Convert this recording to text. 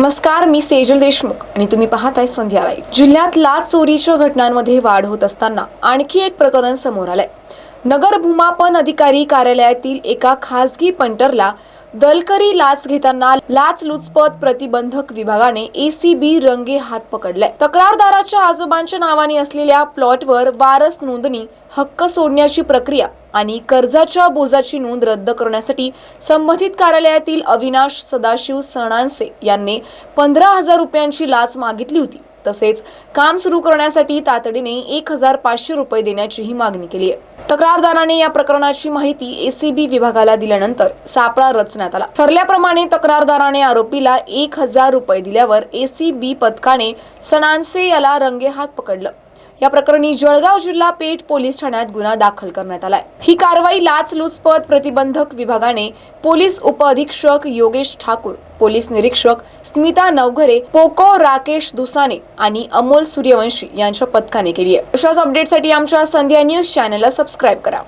नमस्कार मी सेजल देशमुख आणि तुम्ही पाहताय संध्या लाईव्ह. जिल्ह्यात लाच चोरीच्या घटनांमध्ये वाढ होत असताना आणखी एक प्रकरण समोर आलंय. नगर भूमापन अधिकारी कार्यालयातील एका खासगी पंटरला दलकरी लाच घेताना लाचलुचपत प्रतिबंधक विभागाने एसीबी रंगे हात पकडलाय. तक्रारदाराच्या आजोबांच्या नावाने असलेल्या प्लॉटवर वारस नोंदणी हक्क सोडण्याची प्रक्रिया आणि कर्जाच्या बोजाची नोंद रद्द करण्यासाठी संबंधित कार्यालयातील अविनाश सदाशिव सणांसे यांनी पंधरा हजार रुपयांची लाच मागितली होती. तसेच काम सुरू करण्यासाठी तातडीने एक हजार पाचशे रुपये देण्याचीही मागणी केली आहे. तक्रारदाराने या प्रकरणाची माहिती एसीबी विभागाला दिल्यानंतर सापळा रचण्यात आला. ठरल्याप्रमाणे तक्रारदाराने आरोपीला एक हजार रुपये दिल्यावर एसीबी पथकाने सणांसे याला रंगेहात पकडलं. या प्रकरणी जळगाव जिल्हा पेठ पोलीस ठाण्यात गुन्हा दाखल करण्यात आलाय. ही कारवाई लाचलुचपत प्रतिबंधक विभागाने पोलीस उपअधीक्षक योगेश ठाकूर पोलीस निरीक्षक स्मिता नवघरे पोको राकेश दुसाने आणि अमोल सूर्यवंशी यांच्या पथकाने केली आहे. अशाच अपडेटसाठी आमच्या संध्या न्यूज चॅनलला सबस्क्राईब करा.